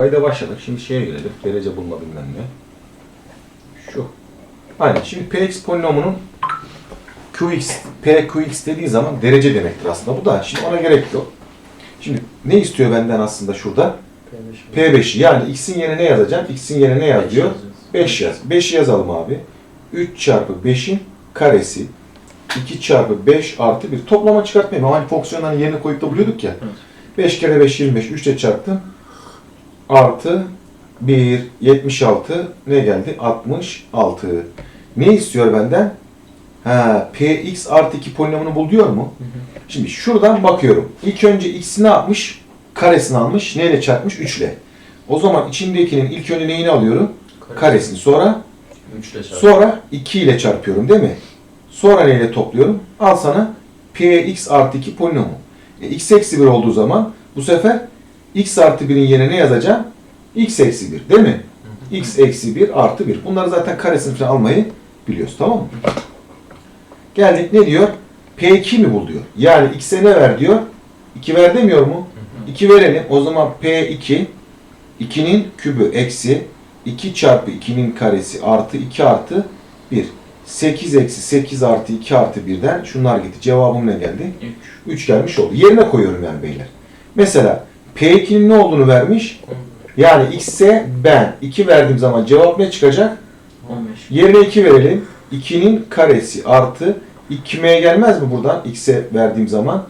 Kayda başladık. Şimdi şeye gelelim. Derece bulma bilmem ne. Şu. Aynen. Şimdi Px polinomunun Qx, P Qx dediği zaman derece demektir aslında. Bu da şimdi ona gerek yok. Şimdi ne istiyor benden aslında şurada? P5'i yani x'in yerine ne yazacağım? X'in yerine ne yaz diyor? 5 yaz. 5'i yazalım abi. 3 çarpı 5'in karesi 2 çarpı 5 artı 1. Toplama çıkartmayayım ama hani fonksiyonların yerine koyup da buluyorduk ya. 5 kere 5 25. 3 ile çarptım. Artı 1 76 ne geldi? 66. Ne istiyor benden? Ha, px artı 2 polinomunu bul diyor mu? Şimdi şuradan bakıyorum. İlk önce x'i ne yapmış? Karesini almış. Neyle çarpmış? 3 ile. O zaman içindekinin ilk önce neyini alıyorum? Karesini. Sonra 3 ile çarp. Sonra 2 ile çarpıyorum değil mi? Sonra neyle topluyorum? Al sana px artı 2 polinomu. E, x eksi 1 olduğu zaman bu sefer x artı 1'in yerine ne yazacağım? x eksi 1 değil mi? x eksi 1 artı 1. Bunları zaten karesini falan almayı biliyoruz tamam mı? Geldik ne diyor? P2 mi bul diyor. Yani x'e ne ver diyor? 2 ver demiyor mu? 2 verelim. O zaman P2 2'nin kübü eksi 2 çarpı 2'nin karesi artı 2 artı 1. 8 eksi 8 artı 2 artı 1'den şunlar gitti. Cevabım ne geldi? 3. 3 gelmiş oldu. Yerine koyuyorum yani beyler. Mesela P2'nin ne olduğunu vermiş? Yani x'e ben 2 verdiğim zaman cevap ne çıkacak? 15. Yerine 2 verelim. 2'nin karesi artı 2m'ye gelmez mi buradan x'e verdiğim zaman?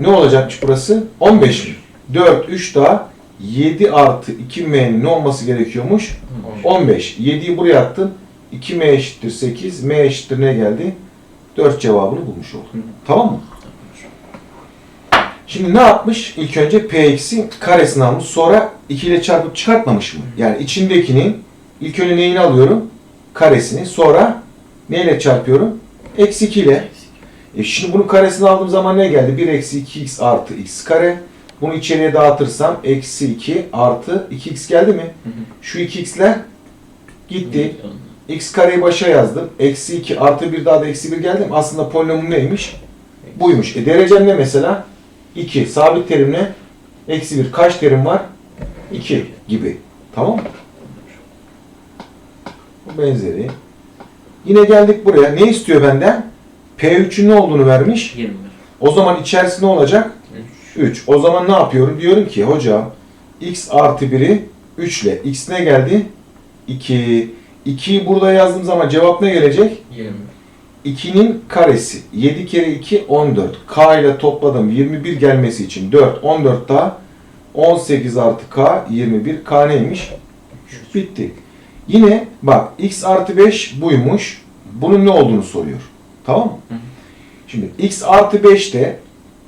Ne olacakmış burası? 15 mi? 4, 3 daha 7 artı 2m'nin ne olması gerekiyormuş? 15. 7'yi buraya attın. 2m eşittir 8. m eşittir ne geldi? 4 cevabını bulmuş olduk. Hı. Tamam mı? Şimdi ne yapmış? İlk önce px'in karesini almış. Sonra 2 ile çarpıp çıkartmamış mı? Yani içindekinin ilk önce neyini alıyorum? Karesini. Sonra neyle çarpıyorum? Eksi 2 ile. E şimdi bunun karesini aldığım zaman ne geldi? 1 eksi 2x artı x kare. Bunu içeriye dağıtırsam eksi 2 artı 2x geldi mi? Şu 2x'ler gitti. x kareyi başa yazdım. Eksi 2 artı 1 daha da eksi 1 geldi mi? Aslında polinomum neymiş? Buymuş. E derecem ne mesela? 2. Sabit terim ne? Eksi 1. Kaç terim var? 2 gibi. Tamam mı? Bu benzeri. Yine geldik buraya. Ne istiyor benden? P3'ün ne olduğunu vermiş. 21. O zaman içerisi ne olacak? 3. 3. O zaman ne yapıyorum? Diyorum ki hocam x artı 1'i 3 ile. x ne geldi? 2. 2'yi burada yazdığım zaman cevap ne gelecek? 20. 2'nin karesi. 7 kere 2 14. K ile topladım 21 gelmesi için 4. 14 daha 18 artı K 21. K neymiş? Bitti. Yine bak x artı 5 buymuş. Bunun ne olduğunu soruyor. Tamam mı? Hı hı. Şimdi x artı 5 de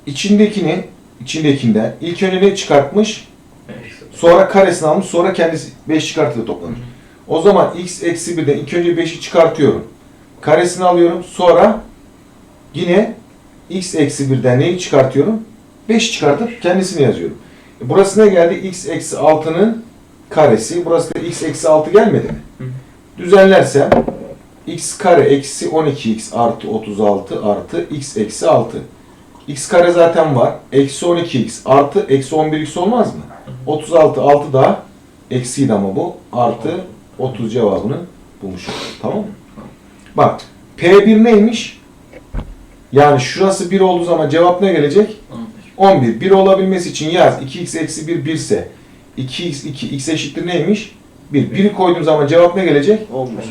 içindekini içindekinden ilk önce ne çıkartmış? 5. Sonra karesini almış. Sonra kendisi 5 çıkartıda toplamış. O zaman x eksi 1'den ilk önce 5'i çıkartıyorum. Karesini alıyorum. Sonra yine x eksi 1'den neyi çıkartıyorum? 5 çıkartıp kendisini yazıyorum. E burası ne geldi? x eksi 6'nın karesi. Burası da x eksi 6 gelmedi mi? Hı. Düzenlersem x kare eksi 12x artı 36 artı x eksi 6. x kare zaten var. Eksi 12x artı eksi 11x olmaz mı? 36 6 daha eksiydi ama bu. Artı 30 cevabını bulmuş olduk. Tamam mı? Bak P1 neymiş? Yani şurası 1 olduğu zaman cevap ne gelecek? 15. 11. 1 olabilmesi için yaz. 2x eksi 1 1 ise 2x 2 x eşittir neymiş? 1. 1'i koyduğum zaman cevap ne gelecek? 15.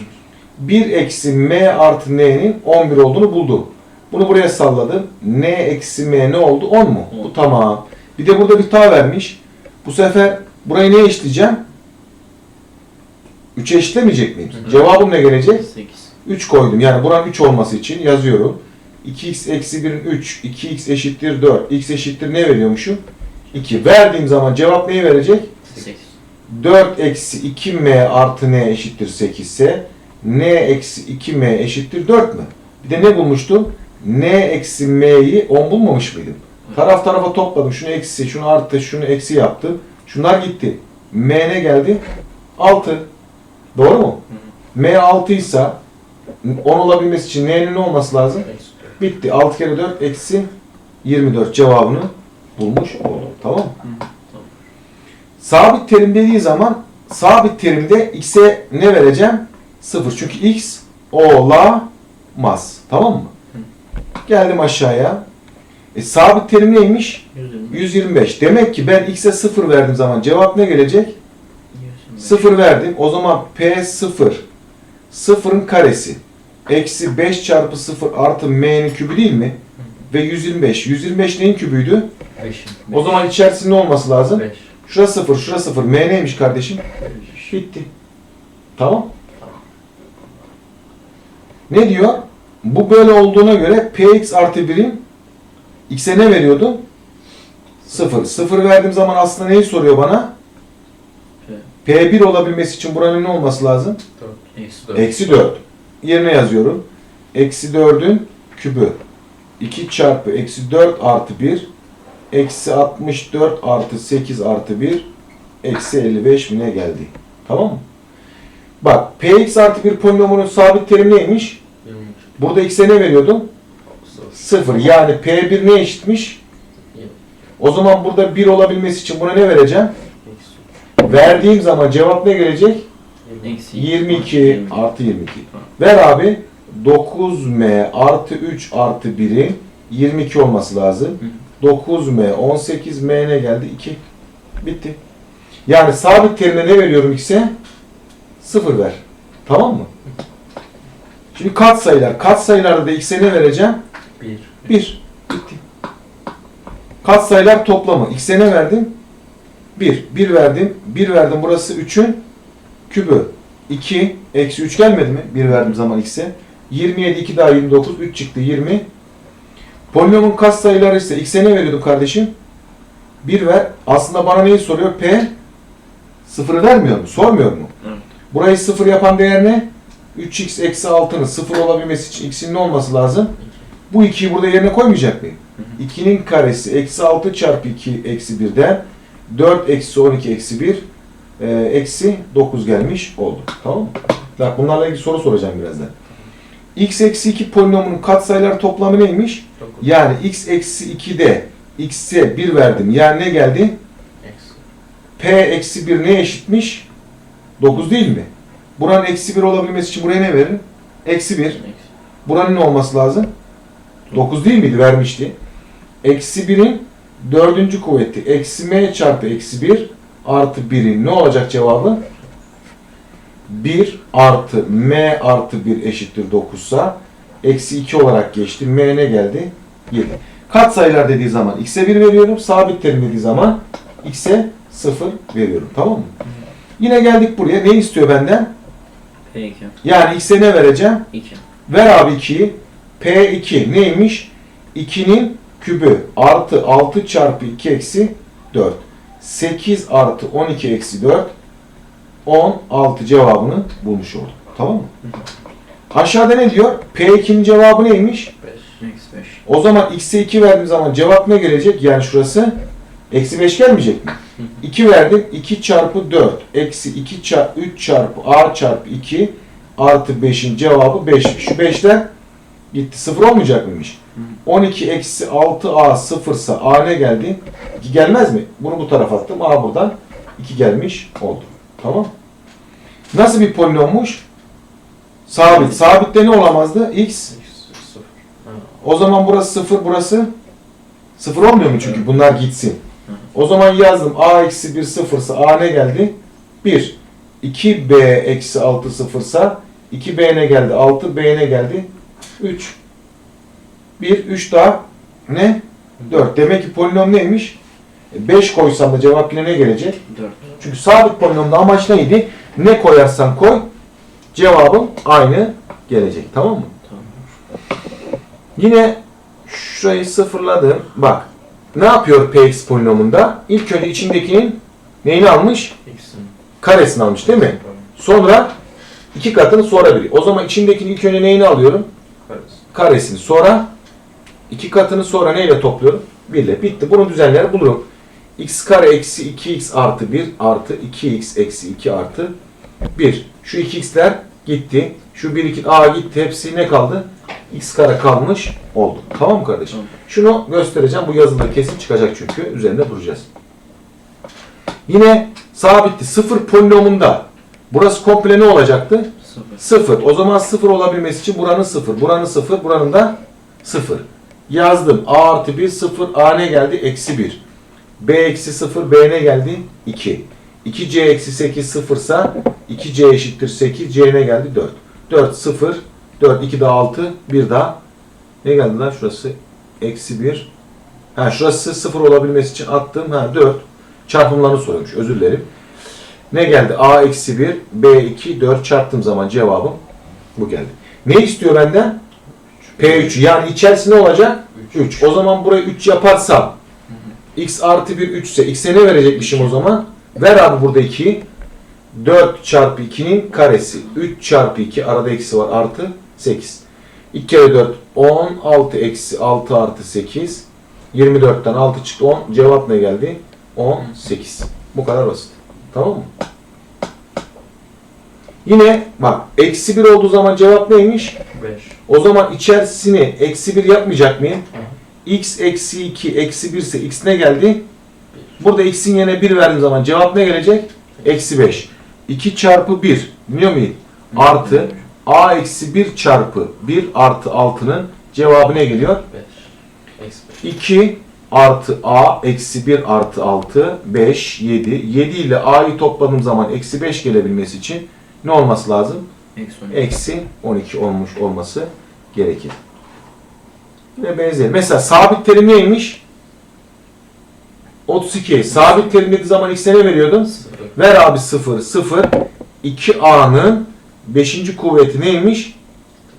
1 eksi m artı n'nin 11 olduğunu buldu. Bunu buraya salladım. n eksi m ne oldu? 10 mu? Bu On. tamam. Bir de burada bir ta vermiş. Bu sefer burayı ne eşitleyeceğim? 3'e eşitlemeyecek miyim? Hı hı. Cevabım ne gelecek? 8. 3 koydum. Yani buranın 3 olması için yazıyorum. 2x eksi 1'in 3, 2x eşittir 4, x eşittir ne veriyormuşum? 2. Verdiğim zaman cevap neyi verecek? 8. 4 eksi 2m artı n eşittir 8 ise n eksi 2m eşittir 4 mü? Bir de ne bulmuştum? n eksi m'yi 10 bulmamış mıydım? Taraf tarafa topladım. Şunu eksi, şunu artı, şunu eksi yaptım. Şunlar gitti. m ne geldi? 6. Doğru mu? m 6 ise 10 olabilmesi için n'nin ne olması lazım? Bitti. 6 kere 4 eksi 24 cevabını bulmuş olduk. Tamam mı? Sabit terim dediği zaman sabit terimde x'e ne vereceğim? 0. Çünkü x olamaz. Tamam mı? Geldim aşağıya. E, sabit terim neymiş? 120. 125. Demek ki ben x'e 0 verdiğim zaman cevap ne gelecek? 125. 0 verdim. O zaman p 0 sıfırın karesi eksi 5 çarpı 0 artı m'nin kübü değil mi? Ve 125. 125 neyin kübüydü? 5. O zaman içerisinde ne olması lazım? 5. Şurası 0, şurası 0. M neymiş kardeşim? Bitti. Tamam. Ne diyor? Bu böyle olduğuna göre px artı 1'in x'e ne veriyordu? 0. 0 verdiğim zaman aslında neyi soruyor bana? P1 olabilmesi için buranın ne olması lazım? 4. Eksi 4. Eksi 4. Yerine yazıyorum. Eksi 4'ün kübü. 2 çarpı eksi 4 artı 1. Eksi 64 artı 8 artı 1. Eksi 55 mi ne geldi? Tamam mı? Bak px artı 1 polinomunun sabit terimi neymiş? 23. Burada x'e ne veriyordum? 0. 0. Yani p1 ne eşitmiş? O zaman burada 1 olabilmesi için buna ne vereceğim? Verdiğim zaman cevap ne gelecek? Eksi. 22 artı 22. Ver abi. 9m artı 3 artı 1'in 22 olması lazım. 9m 18m ne geldi? 2. Bitti. Yani sabit terine ne veriyorum x'e? 0 ver. Tamam mı? Şimdi kat sayılar. Kat sayılarda da x'e ne vereceğim? 1. 1. Bitti. Kat sayılar toplamı. X'e ne verdim? 1. 1 verdim. 1 verdim. Burası 3'ün kübü. 2. Eksi 3 gelmedi mi? 1 verdiğim zaman x'e. 27, 2 daha 29. 3 çıktı 20. Polinomun kat sayıları ise x'e ne veriyordum kardeşim? 1 ver. Aslında bana neyi soruyor? P. Sıfırı vermiyor mu? Sormuyor mu? Evet. Burayı sıfır yapan değer ne? 3x eksi 6'nın sıfır olabilmesi için x'in ne olması lazım? Bu 2'yi burada yerine koymayacak mıyım? 2'nin karesi eksi 6 çarpı 2 eksi 1'den 4 eksi 12 eksi 1 e, eksi 9 gelmiş oldu. Tamam mı? Bak bunlarla ilgili soru soracağım birazdan. x eksi 2 polinomunun katsayılar toplamı neymiş? 9. Yani x eksi 2'de x'e 1 verdim. Yani ne geldi? Eksi. p eksi 1 neye eşitmiş? 9 değil mi? Buranın eksi 1 olabilmesi için buraya ne verin? Eksi 1. Eksi. Buranın ne olması lazım? 9 değil miydi? Vermişti. Eksi 1'in dördüncü kuvveti. Eksi m çarpı eksi 1 artı 1'in ne olacak cevabı? 1 artı m artı 1 eşittir 9 sa eksi 2 olarak geçti. m ne geldi? 7. Kat sayılar dediği zaman x'e 1 veriyorum. Sabit terim dediği zaman x'e 0 veriyorum. Tamam mı? Yine geldik buraya. Ne istiyor benden? P2. Yani x'e ne vereceğim? 2. Ver abi 2'yi. P2 neymiş? 2'nin kübü artı 6 çarpı 2 eksi 4. 8 artı 12 eksi 4. 16 cevabını bulmuş olduk. Tamam mı? Aşağıda ne diyor? P2'nin cevabı neymiş? 5. Eksi 5. O zaman x'e 2 verdiğim zaman cevap ne gelecek? Yani şurası eksi 5 gelmeyecek mi? 2 verdim. 2 çarpı 4 eksi 2 çarpı 3 çarpı a çarpı 2 artı 5'in cevabı 5. Şu 5'ler gitti. 0 olmayacak mıymış? 12 eksi 6a sıfırsa a ne geldi? 2 gelmez mi? Bunu bu tarafa attım. a buradan 2 gelmiş oldu. Tamam. Nasıl bir polinommuş? Sabit. Sabitte ne olamazdı? x. Eksi 0. O zaman burası 0, burası 0 olmuyor mu çünkü bunlar gitsin. O zaman yazdım a eksi 1 sıfırsa a ne geldi? 1. 2b eksi 6 sıfırsa 2b ne geldi? 6 b ne geldi? 3. 1, 3 daha ne? 4. Demek ki polinom neymiş? 5 koysam da cevap yine ne gelecek? 4. Çünkü sabit polinomda amaç neydi? Ne koyarsan koy cevabın aynı gelecek. Tamam mı? Tamam. Yine şurayı sıfırladım. Bak. Ne yapıyor px polinomunda? İlk önce içindekinin neyini almış? Eksi. Karesini almış değil mi? Sonra iki katını sonra biri. O zaman içindekinin ilk önce neyini alıyorum? Karesi. Karesini. Sonra iki katını sonra neyle topluyorum? 1 ile. Bitti. Bunun düzenleri bulurum. x kare eksi 2x artı 1 artı 2x eksi 2 artı 1. Şu 2x'ler gitti. Şu 1 2 a gitti. Hepsi ne kaldı? x kare kalmış oldu. Tamam mı kardeşim? Tamam. Şunu göstereceğim. Bu yazıda kesin çıkacak çünkü. Üzerinde duracağız. Yine sabitti. Sıfır polinomunda burası komple ne olacaktı? Sıfır. Sıfır. O zaman sıfır olabilmesi için buranın sıfır. Buranın sıfır. Buranın da sıfır. Yazdım. A artı 1 sıfır. A ne geldi? Eksi 1. B eksi 0. B ne geldi? 2. 2C eksi 8 sıfırsa 2C eşittir 8. C ne geldi? 4. 4 0. 4 2 daha 6. 1 daha. Ne geldi lan şurası? Eksi 1. Ha şurası 0 olabilmesi için attım. Ha 4. Çarpımlarını soruyormuş. Özür dilerim. Ne geldi? A eksi 1, B 2, 4 çarptığım zaman cevabım bu geldi. Ne istiyor benden? P3. Yani içerisi ne olacak? 3. O zaman burayı 3 yaparsam x artı 1 3 ise x'e ne verecekmişim o zaman? Ver abi burada 2'yi. 4 çarpı 2'nin karesi. 3 çarpı 2 arada eksi var artı 8. 2 kere 4 10 6 eksi 6 artı 8. 24'ten 6 çıktı 10. Cevap ne geldi? 18. Bu kadar basit. Tamam mı? Yine bak eksi 1 olduğu zaman cevap neymiş? 5. O zaman içerisini eksi 1 yapmayacak mıyım? x eksi 2 eksi 1 ise x ne geldi? Burada x'in yerine 1 verdiğim zaman cevap ne gelecek? Eksi 5. 2 çarpı 1 biliyor muyum? Artı a eksi 1 çarpı 1 artı 6'nın cevabı ne geliyor? 5. Eksi 5. 2 artı a eksi 1 artı 6 5 7 7 ile a'yı topladığım zaman eksi 5 gelebilmesi için ne olması lazım? Eksi 12. Eksi 12 olmuş olması gerekir. Yine benzer. Mesela sabit terim neymiş? 32. Sabit terim dediği zaman x'e ne veriyordum? Sıfır. Ver abi 0 0 2a'nın 5. kuvveti neymiş?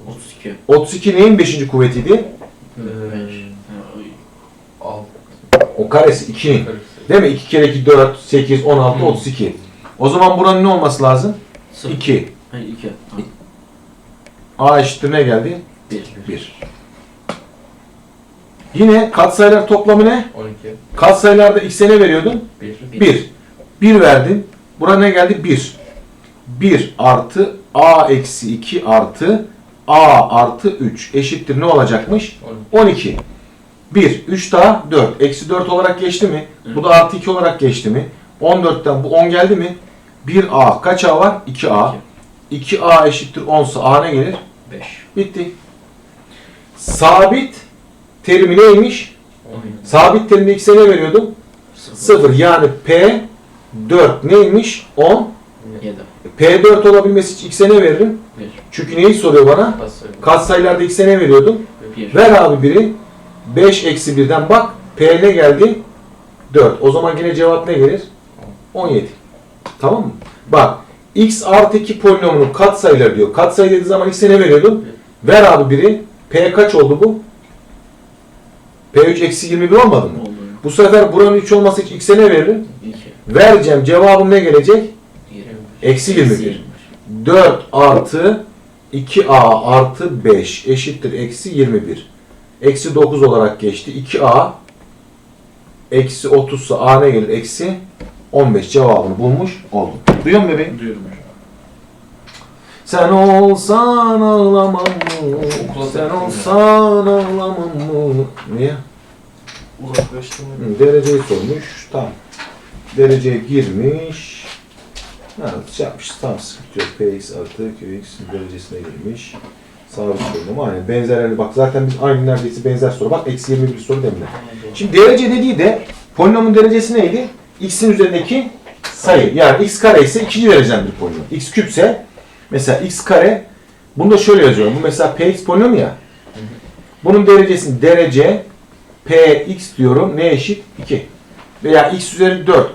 32. 32 neyin 5. kuvvetiydi? 5. Al. O karesi 2'nin. Değil mi? 2 kere 2 4 8 16 Hı. 32. O zaman buranın ne olması lazım? Sıfır. 2. Hayır 2. A eşittir ne geldi? 1. 1. Yine katsayılar toplamı ne? 12. Katsayılarda x'e ne veriyordun? 1. 1. 1 verdin. Buna ne geldi? 1. 1 artı a eksi 2 artı a artı 3 eşittir ne olacakmış? 12. 1. 3 daha 4. Eksi 4 olarak geçti mi? Bu da artı 2 olarak geçti mi? 14'ten bu 10 geldi mi? 1a. Kaç a var? 2a. 2a eşittir 10 ise a ne gelir? 5. Bitti. Sabit terimi neymiş? 10. Sabit terimde x'e ne veriyordum? 0 yani P 4 neymiş? 10. 7. P4 olabilmesi için x'e ne veririm? 1. Çünkü neyi soruyor bana? Katsayılarda x'e ne veriyordum? 1. Ver abi biri. 5 eksi 1'den bak. P ne geldi? 4. O zaman yine cevap ne gelir? 17. Tamam mı? Bak. x artı 2 polinomunun katsayıları diyor. Katsayı dediği zaman x'e ne veriyordum? Ver abi biri. P kaç oldu bu? P3 eksi 21 olmadı mı? Oldu. Bu sefer buranın 3 olması için x'e ne veririm? 2. Vereceğim. Cevabım ne gelecek? 21. Eksi 21. 4 artı 2a artı 5 eşittir eksi 21. Eksi 9 olarak geçti. 2a eksi 30 ise a ne gelir? Eksi 15 cevabını bulmuş oldum. Duyuyor musun bebeğim? Duyuyorum hocam. Sen olsan ağlamam mı? Okula Sen takıldım ya. olsan ağlamam mı? Niye? Uzaklaştım. Hı, Dereceyi sormuş. Tamam. Dereceye girmiş. Evet, şey yapmış. Tam sıkıntı yok. Px artı Qx derecesine girmiş. Sabit sorunum. Aynen. Benzerlerine bak. Zaten biz aynı neredeyse benzer soru. Bak eksi 21 soru demle. Şimdi derece dediği de polinomun derecesi neydi? X'in üzerindeki sayı. Yani x kare ise ikinci dereceden bir polinom. X küpse mesela x kare bunu da şöyle yazıyorum. Bu mesela px polinom ya. Bunun derecesini derece px diyorum. Ne eşit? 2. Veya x üzeri 4.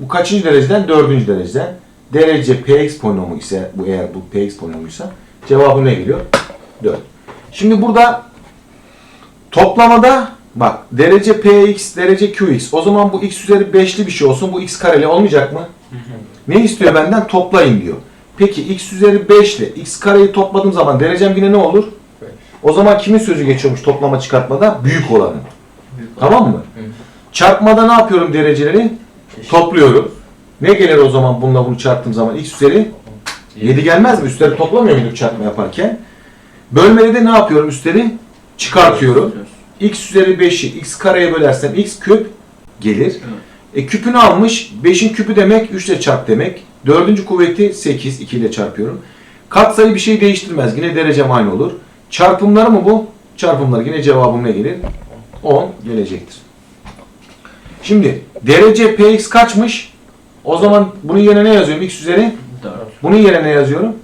Bu kaçıncı dereceden? Dördüncü dereceden. Derece px polinomu ise bu eğer bu px polinomuysa cevabı ne geliyor? 4. Şimdi burada toplamada bak derece px derece qx. O zaman bu x üzeri 5'li bir şey olsun. Bu x kareli olmayacak mı? Ne istiyor benden? Toplayın diyor. Peki x üzeri 5 ile x kareyi topladığım zaman derecem yine ne olur? O zaman kimin sözü geçiyormuş toplama çıkartmada? Büyük olanın. Büyük Tamam mı? Hı. Çarpmada ne yapıyorum dereceleri? Eşit. Topluyorum. Ne gelir o zaman bununla bunu çarptığım zaman? X üzeri 7 gelmez mi? Üstleri toplamıyor muyduk çarpma yaparken? Bölmede de ne yapıyorum? Üstleri çıkartıyorum. X üzeri 5'i x kareye bölersem x küp gelir. E küpünü almış. 5'in küpü demek 3 ile çarp demek. Dördüncü kuvveti 8. 2 ile çarpıyorum. Katsayı bir şey değiştirmez. Yine derecem aynı olur. Çarpımları mı bu? Çarpımlar yine cevabım ne gelir? 10 gelecektir. Şimdi derece px kaçmış? O zaman bunun yerine ne yazıyorum? x üzeri. 4. Bunun yerine ne yazıyorum?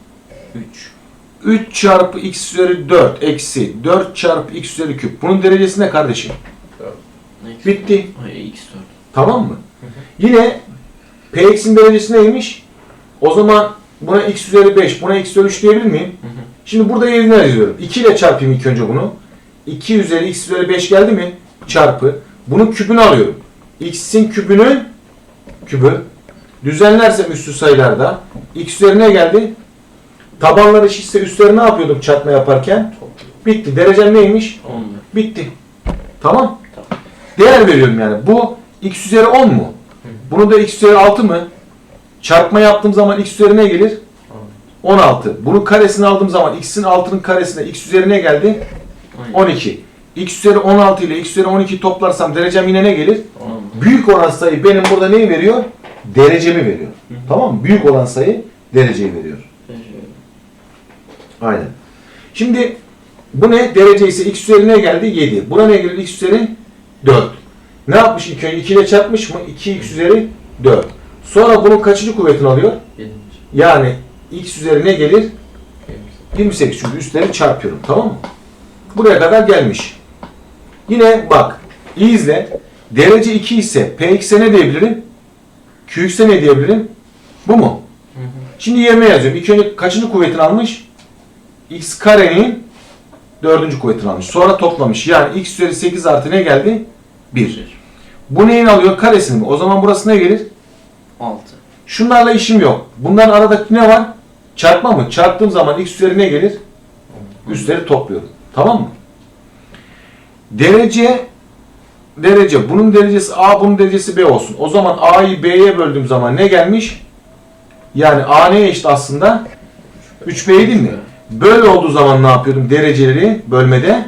3. 3 çarpı x üzeri 4 eksi 4 çarpı x üzeri küp. Bunun derecesi ne kardeşim? Bitti. Ay x 4. Tamam mı? Yine px'in derecesi neymiş? O zaman buna x üzeri 5, buna x üzeri 3 diyebilir miyim? Hı hı. Şimdi burada yerine yazıyorum. 2 ile çarpayım ilk önce bunu. 2 üzeri x üzeri 5 geldi mi? Çarpı. Bunun küpünü alıyorum. x'in küpünün kübü. Düzenlersem üstü sayılarda x üzeri ne geldi? Tabanlar eşitse üstleri ne yapıyordum çarpma yaparken? Bitti. Derecem neymiş? 10. Bitti. Tamam. Tamam. Değer veriyorum yani. Bu x üzeri 10 mu? Bunu da x üzeri 6 mı? Çarpma yaptığım zaman x üzeri ne gelir? 16. Bunun karesini aldığım zaman x'in altının karesine x üzeri ne geldi? Aynen. 12. x üzeri 16 ile x üzeri 12 toplarsam derecem yine ne gelir? 10. Büyük olan sayı benim burada neyi veriyor? Derecemi veriyor. Hı. Tamam mı? Büyük olan sayı dereceyi veriyor. Aynen. Şimdi bu ne? Derece ise x üzeri ne geldi? 7. Buna ne gelir? x üzeri 4. Ne yapmış ilk önce? 2 ile çarpmış mı? 2x üzeri 4. Sonra bunun kaçıncı kuvvetini alıyor? 7. Yani x üzeri ne gelir? 28 çünkü üstleri çarpıyorum. Tamam mı? Buraya kadar gelmiş. Yine bak. iyi izle. Derece 2 ise px'e ne diyebilirim? qx'e ne diyebilirim? Bu mu? Hı hı. Şimdi yerine yazıyorum. İlk önce kaçıncı kuvvetini almış? X karenin dördüncü kuvvetini almış. Sonra toplamış. Yani x üzeri 8 artı ne geldi? 1. Bu neyin alıyor? Karesini mi? O zaman burası ne gelir? 6. Şunlarla işim yok. Bunların aradaki ne var? Çarpma mı? Çarptığım zaman x üzeri ne gelir? Üstleri topluyorum. Tamam mı? Derece derece. Bunun derecesi A, bunun derecesi B olsun. O zaman A'yı B'ye böldüğüm zaman ne gelmiş? Yani A neye eşit aslında? 3B değil mi? Böyle olduğu zaman ne yapıyordum? Dereceleri bölmede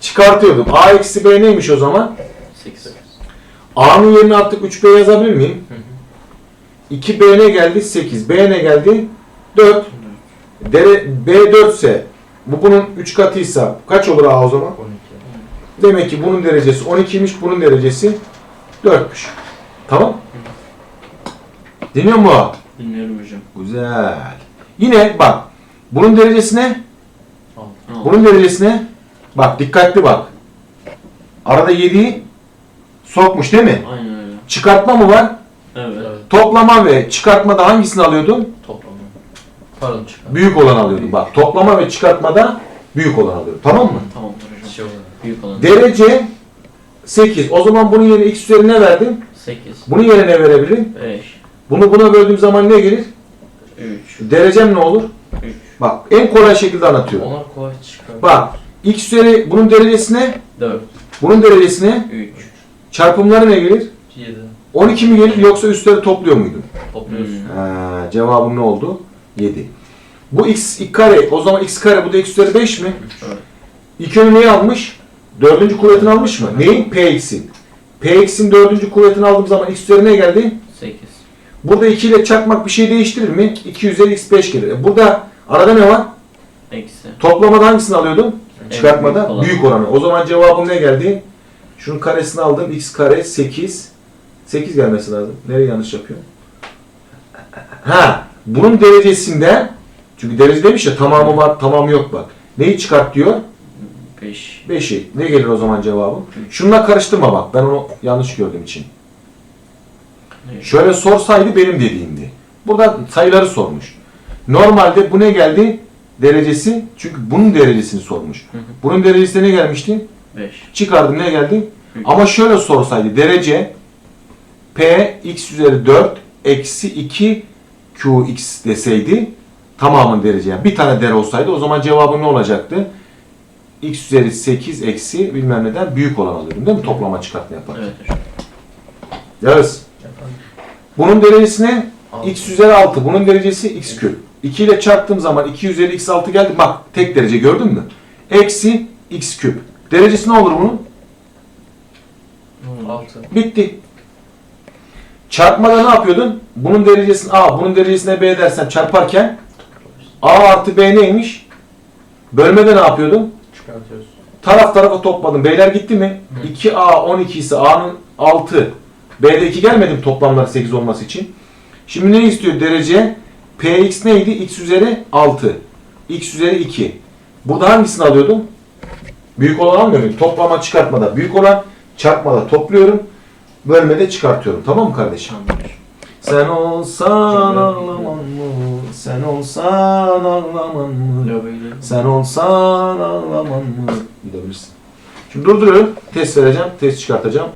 çıkartıyordum. A eksi B neymiş o zaman? 8. A'nın yerine artık 3B yazabilir miyim? 2B ne geldi? 8. B ne geldi? 4. Dere, B 4 ise bu bunun 3 katıysa kaç olur A o zaman? 12. Demek ki bunun derecesi 12'ymiş, bunun derecesi 4'müş. Tamam? Dinliyor mu? Dinliyorum hocam. Güzel. Yine bak. Bunun derecesi ne? Bunun derecesi ne? Bak dikkatli bak. Arada 7'yi sokmuş değil mi? Aynen öyle. Çıkartma mı var? Evet. Toplama ve çıkartmada hangisini alıyordun? Toplamı. Pardon çıkar. Büyük olan alıyordum. Bak toplama ve çıkartmada büyük olan alıyorum. Tamam mı? Tamamdır hocam. Şey olarak. Büyük olan. Derece 8. O zaman bunun yerine x üzeri ne verdim? 8. Bunun yerine ne verebilirim? 5. Bunu buna böldüğüm zaman ne gelir? 3. Derecem ne olur? 3. Bak en kolay şekilde anlatıyorum. Onlar kolay çıkar. Bak x üzeri bunun derecesi ne? 4. Bunun derecesi ne? 3. Çarpımları ne gelir? 7. 12 mi gelir yoksa üstleri topluyor muydun? Topluyorsun. Hmm. Ha, cevabım ne oldu? 7. Bu x, kare o zaman x kare bu da x üzeri 5 mi? Evet. İlk önce neyi almış? Dördüncü kuvvetini almış mı? Neyin? Px'in. Px'in dördüncü kuvvetini aldığım zaman x üzeri ne geldi? 8. Burada 2 ile çarpmak bir şey değiştirir mi? 2 üzeri x 5 gelir. E burada arada ne var? Eksi. Toplamada hangisini alıyordum? En Çıkartmada büyük büyük oranı. O zaman cevabım ne geldi? Şunun karesini aldım. x kare 8. 8 gelmesi lazım. Nereye yanlış yapıyorum? Ha, bunun derecesinden çünkü derece demiş ya tamamı var, tamamı yok bak. Neyi çıkart diyor? 5. 5'i. Ne gelir o zaman cevabım? Şununla karıştırma bak. Ben onu yanlış gördüğüm için. Şöyle sorsaydı benim dediğimdi. Burada sayıları sormuş. Normalde bu ne geldi? Derecesi. Çünkü bunun derecesini sormuş. Hı hı. Bunun derecesi ne gelmişti? 5. Çıkardım ne geldi? Ama şöyle sorsaydı derece p x üzeri 4 eksi 2 qx deseydi tamamın derece. Yani bir tane dere olsaydı o zaman cevabım ne olacaktı? x üzeri 8 eksi bilmem neden büyük olan alıyordum değil mi? Toplama çıkartma yaparken. Evet. Yağız. Bunun derecesi ne? X üzeri 6. Bunun derecesi x küp. 2 ile çarptığım zaman 2 üzeri x 6 geldi. Bak tek derece gördün mü? Eksi x küp. Derecesi ne olur bunun? 6. Bitti. Çarpmada ne yapıyordun? Bunun derecesini A, bunun derecesine B dersen çarparken A artı B neymiş? Bölmede ne yapıyordun? Çıkartıyoruz. Taraf tarafa topladın. B'ler gitti mi? Hı. 2A 12 ise A'nın 6. B'de 2 gelmedi mi toplamları 8 olması için? Şimdi ne istiyor derece? Px neydi? x üzeri 6. x üzeri 2. Burada hangisini alıyordum? Büyük olan almıyor muyum? Toplama çıkartmada. Büyük olan çarpmada topluyorum. Bölmede çıkartıyorum. Tamam mı kardeşim? Sen olsan ağlaman mı? Sen olsan ağlaman mı? Sen olsan ağlaman mı? Gidebilirsin. Şimdi durduruyorum. Test vereceğim. Test çıkartacağım.